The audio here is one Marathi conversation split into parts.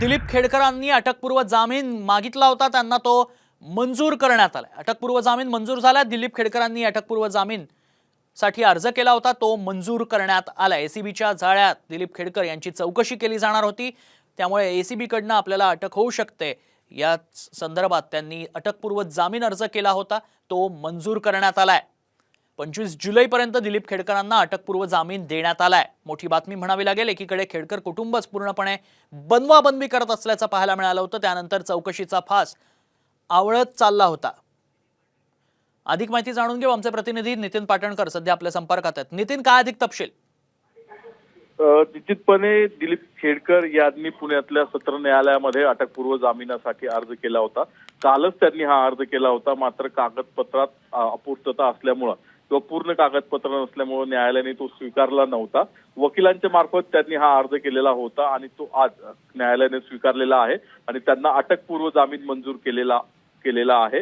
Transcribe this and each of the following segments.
दिलीप खेडकरांनी अटकपूर्व जामीन मागितला होता. त्यांना तो मंजूर करण्यात आला अटकपूर्व जामीन मंजूर झाला दिलीप खेडकरांनी अटकपूर्व जामीन साठी अर्ज केला होता. तो मंजूर करण्यात आला एसीबीच्या जाळ्यात दिलीप खेडकर यांची चौकशी केली जाणार होती. त्यामुळे एसीबीकडनं आपल्याला अटक होऊ शकते. या संदर्भात त्यांनी अटकपूर्व जामीन अर्ज केला होता. तो मंजूर करण्यात आलाय. पंचवीस जुलैपर्यंत दिलीप खेडकरांना अटकपूर्व जामीन देण्यात आलाय. मोठी बातमी म्हणावी लागेल एकीकडे खेडकर कुटुंबच पूर्णपणे बनवाबनवी करत असल्याचं पाहायला मिळालं होतं त्यानंतर चौकशीचा फास आवळत चालला होता. अधिक माहिती जाणून घेऊ आमचे प्रतिनिधी नितीन पाटणकर सध्या आपल्या संपर्कात आहेत. नितीन काय अधिक तपशील? निश्चितपणे दिलीप खेडकर यांनी पुण्यातल्या सत्र न्यायालयामध्ये अटकपूर्व जामिनासाठी अर्ज केला होता. कालच त्यांनी हा अर्ज केला होता मात्र कागदपत्रात अपूर्तता असल्यामुळं. किंवा पूर्ण कागदपत्र नसल्यामुळे न्यायालयाने तो स्वीकारला नव्हता. वकिलांच्या मार्फत त्यांनी हा अर्ज केलेला होता आणि तो आज न्यायालयाने स्वीकारलेला आहे आणि त्यांना अटकपूर्व जामीन मंजूर केलेला केलेला आहे.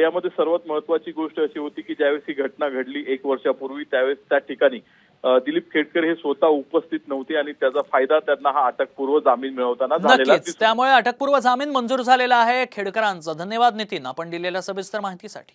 यामध्ये सर्वात महत्वाची गोष्ट अशी होती की ज्यावेळेस ही घटना घडली एक वर्षापूर्वी त्यावेळेस त्या ठिकाणी दिलीप खेडकर हे स्वतः उपस्थित नव्हते आणि त्याचा फायदा त्यांना हा अटकपूर्व जामीन मिळवताना झालेला. त्यामुळे अटकपूर्व जामीन मंजूर झालेला आहे खेडकरांचा. धन्यवाद नितीन. आपण दिलेल्या सविस्तर माहितीसाठी.